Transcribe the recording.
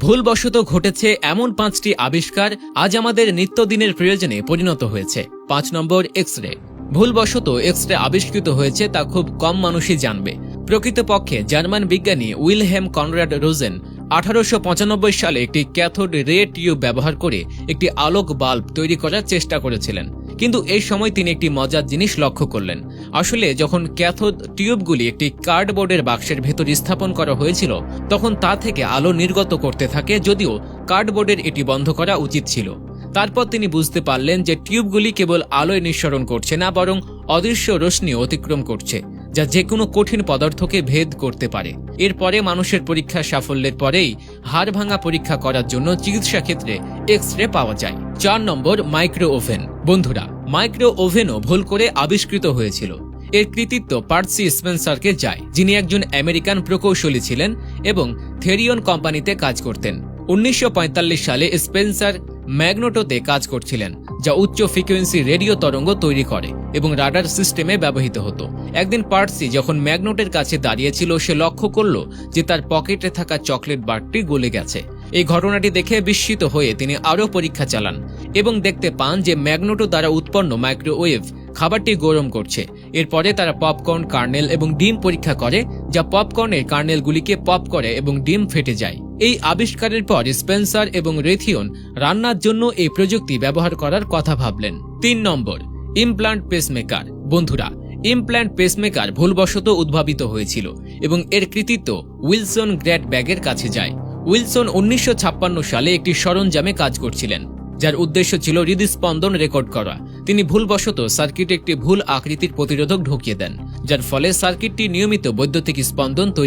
ভুলবশত ঘটেছে এমন পাঁচটি আবিষ্কার আজ আমাদের নিত্যদিনের প্রয়োজনে পরিণত হয়েছে। পাঁচ নম্বর এক্স রে ভুলবশত এক্স রে আবিষ্কৃত হয়েছে তা খুব কম মানুষই জানবে। প্রকৃতপক্ষে জার্মান বিজ্ঞানী উইলহেম কনরাড রোজেন আঠারোশো পঁচানব্বই সালে একটি ক্যাথোড রে টিউব ব্যবহার করে একটি আলোক বাল্ব তৈরি করার চেষ্টা করেছিলেন। কিন্তু এই সময় তিনি একটি মজার জিনিস লক্ষ্য করলেন। আসলে যখন ক্যাথোদ টিউবগুলি একটি কার্ডবোর্ডের বাক্সের ভেতর স্থাপন করা হয়েছিল, তখন তা থেকে আলো নির্গত করতে থাকে যদিও কার্ডবোর্ডের এটি বন্ধ করা উচিত ছিল। তারপর তিনি বুঝতে পারলেন যে টিউবগুলি কেবল আলোয় নিঃসরণ করছে না, বরং অদৃশ্য রশ্মি অতিক্রম করছে। যা যে কোনো কঠিন পদার্থকে ভেদ করতে পারে। এরপরে মানুষের পরীক্ষা সাফল্যের পরেই হাড় ভাঙা পরীক্ষা করার জন্য চিকিৎসা ক্ষেত্রে এক্স রে পাওয়া যায়। চার নম্বর মাইক্রো ওভেন। বন্ধুরা, মাইক্রো ওভেনও ভুল করে আবিষ্কৃত হয়েছিল। এর কৃতিত্ব পার্সি স্পেন্সারকে যায়, যিনি একজন আমেরিকান প্রকৌশলী ছিলেন এবং থেরিয়ন কোম্পানিতে কাজ করতেন। উনিশশো পঁয়তাল্লিশ সালে স্পেন্সার ম্যাগনোটোতে কাজ করছিলেন। যা উচ্চ ফ্রিকোয়েন্সি রেডিও তরঙ্গ তৈরি করে এবং রাডার সিস্টেমে ব্যবহৃত হতো। একদিন পার্সি যখন ম্যাগনোটের কাছে দাঁড়িয়েছিল, সে লক্ষ্য করল যে তার পকেটে থাকা চকলেট বারটি গলে গেছে। এই ঘটনাটি দেখে বিস্মিত হয়ে তিনি আরও পরীক্ষা চালান এবং দেখতে পান যে ম্যাগনোটো দ্বারা উৎপন্ন মাইক্রোওয়েভ খাবারটি গরম করছে। এরপরে তারা পপকর্ন, কার্নেল এবং ডিম পরীক্ষা করে, যা পপকর্নের কার্নেলগুলিকে পপ করে এবং ডিম ফেটে যায়। এই আবিষ্কারের পর স্পেন্সার এবং রেথিয়ন রান্নার জন্য এই প্রযুক্তি ব্যবহার করার কথা ভাবলেন। তিন নম্বর, ইমপ্লান্ট পেসমেকার। বন্ধুরা ইমপ্ল্যান্ট পেসমেকার ভুলবশত উদ্ভাবিত হয়েছিল এবং এর কৃতিত্ব উইলসন গ্র্যাড ব্যাগের কাছে যায়। উইলসন উনিশশো ছাপ্পান্ন সালে একটি সরঞ্জামে কাজ করছিলেন, যার উদ্দেশ্য ছিল হৃদস্পন্দন রেকর্ড করা। তিনি ভুলবশত সার্কিটে একটি ভুল আকৃতির প্রতিরোধক ঢুকিয়ে দেন, যার ফলে সার্কিটটি নিয়মিত বৈদ্যুতিক স্পন্দন তৈরি